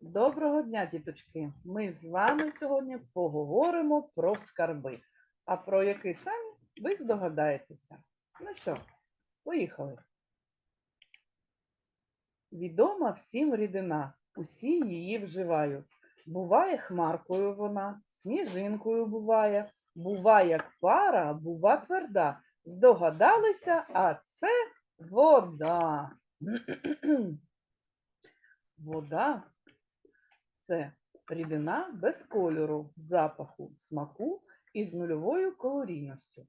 Доброго дня, діточки! Ми з вами сьогодні поговоримо про скарби. А про який самі ви здогадаєтеся. Ну що, поїхали. Відома всім рідина, усі її вживають. Буває хмаркою вона, сніжинкою буває, бува як пара, бува тверда. Здогадалися, а це вода. Вода це рідина без кольору, запаху, смаку і з нульовою калорійністю.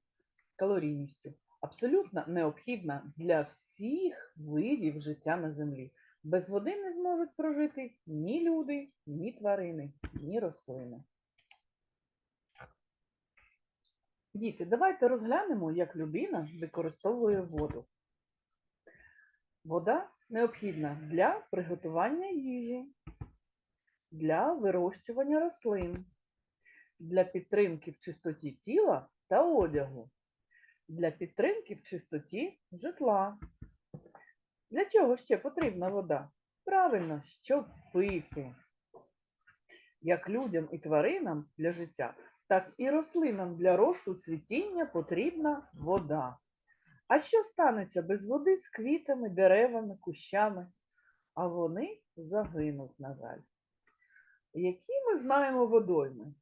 калорійністю. Абсолютно необхідна для всіх видів життя на землі. Без води не зможуть прожити ні люди, ні тварини, ні рослини. Діти, давайте розглянемо, як людина використовує воду. Вода необхідна для приготування їжі, для вирощування рослин, для підтримки в чистоті тіла та одягу, для підтримки в чистоті житла. Для чого ще потрібна вода? Правильно, щоб пити. Як людям і тваринам для життя, так і рослинам для росту цвітіння потрібна вода. А що станеться без води з квітами, деревами, кущами? А вони загинуть, на жаль. Які ми знаємо водойми?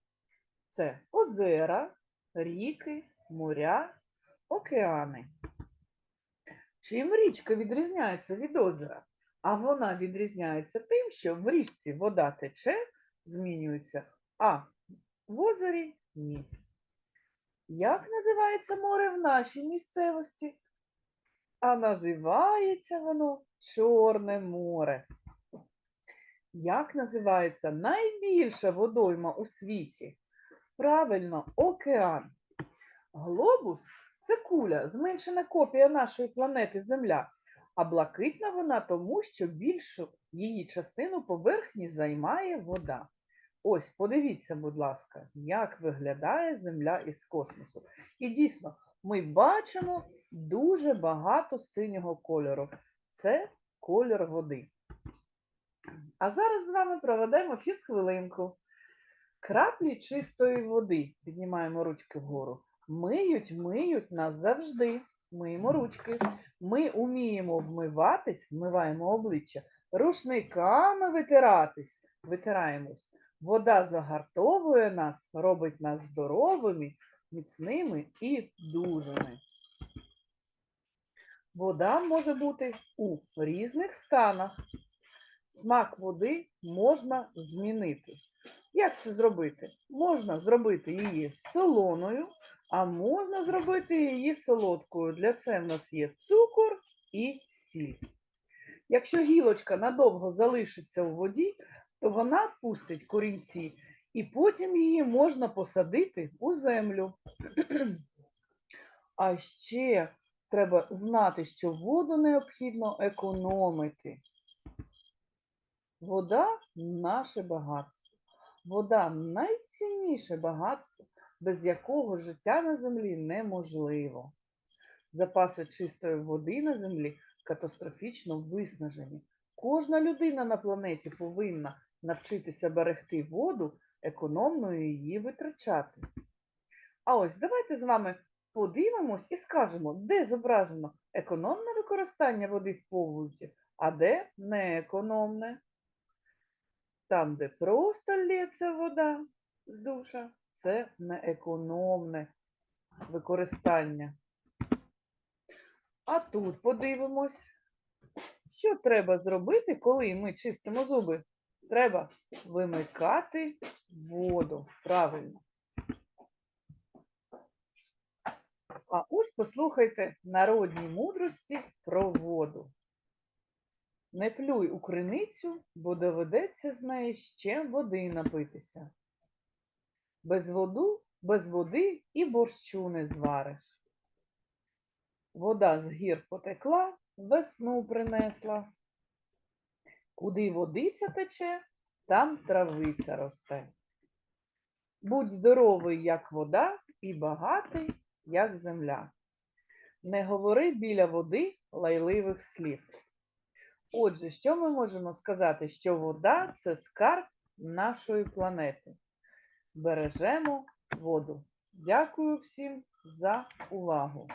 Це озера, ріки, моря, океани. Чим річка відрізняється від озера? А вона відрізняється тим, що в річці вода тече, змінюється, а в озері ні. Як називається море в нашій місцевості? А називається воно Чорне море. Як називається найбільша водойма у світі? Правильно, океан. Глобус це куля, зменшена копія нашої планети Земля, а блакитна вона тому, що більшу її частину поверхні займає вода. Ось, подивіться, будь ласка, як виглядає Земля із космосу. І дійсно, ми бачимо дуже багато синього кольору. Це кольор води. А зараз з вами проведемо фізхвилинку. Краплі чистої води, піднімаємо ручки вгору, миють, миють нас завжди. Миємо ручки. Ми уміємо вмиватись, вмиваємо обличчя, рушниками витиратись, витираємось. Вода загартовує нас, робить нас здоровими, міцними і дужими. Вода може бути у різних станах. Смак води можна змінити. Як це зробити? Можна зробити її солоною, а можна зробити її солодкою. Для це в нас є цукор і сіль. Якщо гілочка надовго залишиться у воді, то вона пустить корінці, і потім її можна посадити у землю. А ще треба знати, що воду необхідно економити. Вода наше багатство. Вода найцінніше багатство, без якого життя на землі неможливо. Запаси чистої води на землі катастрофічно виснажені. Кожна людина на планеті повинна навчитися берегти воду, економно її витрачати. А ось давайте з вами подивимось і скажемо, де зображено економне використання води в побуті, а де неекономне. Там, де просто лється вода з душа, це неекономне використання. А тут подивимось, що треба зробити, коли ми чистимо зуби. Треба вимикати воду. Правильно. А ось послухайте народні мудрості про воду. Не плюй у криницю, бо доведеться з неї ще води напитися. Без воду, без води і борщу не звариш. Вода з гір потекла, весну принесла. Куди водиця тече, там травиця росте. Будь здоровий, як вода, і багатий, як земля. Не говори біля води лайливих слів. Отже, що ми можемо сказати? Що вода це скарб нашої планети. Бережемо воду. Дякую всім за увагу.